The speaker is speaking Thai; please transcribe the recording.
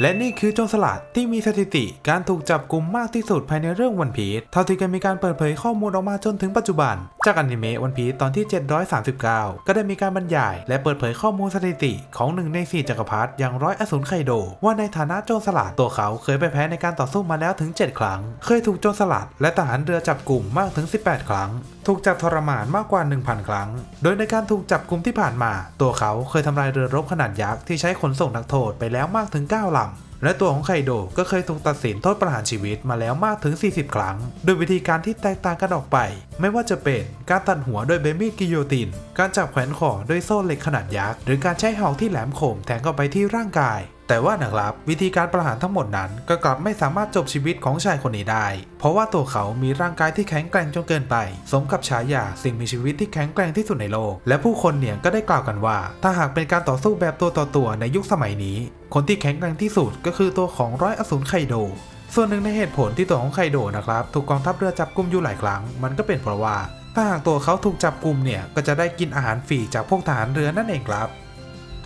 และนี่คือโจรสลัดที่มีสถิติการถูกจับกลุ่มมากที่สุดภายในเรื่องวันพีชเท่าที่กันมีการเปิดเผยข้อมูลออกมาจนถึงปัจจุบัน จากอนิเมะวันพีชตอนที่ 739 ก็ได้มีการบรรยาย และเปิดเผยข้อมูลสถิติของหนึ่งในสี่จักรพรรดิอย่างร้อยอสูรไคโด ว่าในฐานะโจรสลัดตัวเขาเคยไปแพ้ในการต่อสู้มาแล้วถึง 7 ครั้ง เคยถูกโจรสลัดและทหารเรือจับกลุ่มมากถึง 18 ครั้ง ถูกจับทรมานมากกว่า 1,000 ครั้ง โดยในการถูกจับกลุ่มที่ผ่านมา ตัวเขาเคยทำลายเรือรบขนาดยักษ์ที่ใช้ขนส่งนักโทษไปแล้วมากถึง 9ลำและตัวของไคโดก็เคยถูกตัดสินโทษประหารชีวิตมาแล้วมากถึง 40 ครั้ง โดยวิธีการที่แตกต่างกันออกไป ไม่ว่าจะเป็นการตัดหัวด้วยเบมีดกิโยติน การจับแขวนคอด้วยโซ่เหล็กขนาดยักษ์ หรือการใช้หอกที่แหลมคมแทงเข้าไปที่ร่างกาย แต่ว่านะครับวิธีการประหารทั้งหมดนั้นก็กลับไม่สามารถจบชีวิตของชายคนนี้ได้ เพราะว่าตัวเขามีร่างกายที่แข็งแกร่งจนเกินไป สมกับฉายาสิ่งมีชีวิตที่แข็งแกร่งที่สุดในโลก และผู้คนเนี่ยก็ได้กล่าวกันว่า ถ้าหากเป็นการต่อสู้แบบตัวต่อตัวในยุคสมัยนี้ คนที่แข็งแกร่งที่สุดก็คือตัวของร้อยอสูรไคโดส่วนหนึ่งในเหตุผลที่ตัวของไคโดนะครับถูกกองทัพเรือจับกุมอยู่หลายครั้ง มันก็เป็นเพราะว่าถ้าหากตัวเขาถูกจับกุมเนี่ยก็จะได้กินอาหารฟรีจากพวกทหารเรือนั่นเองครับ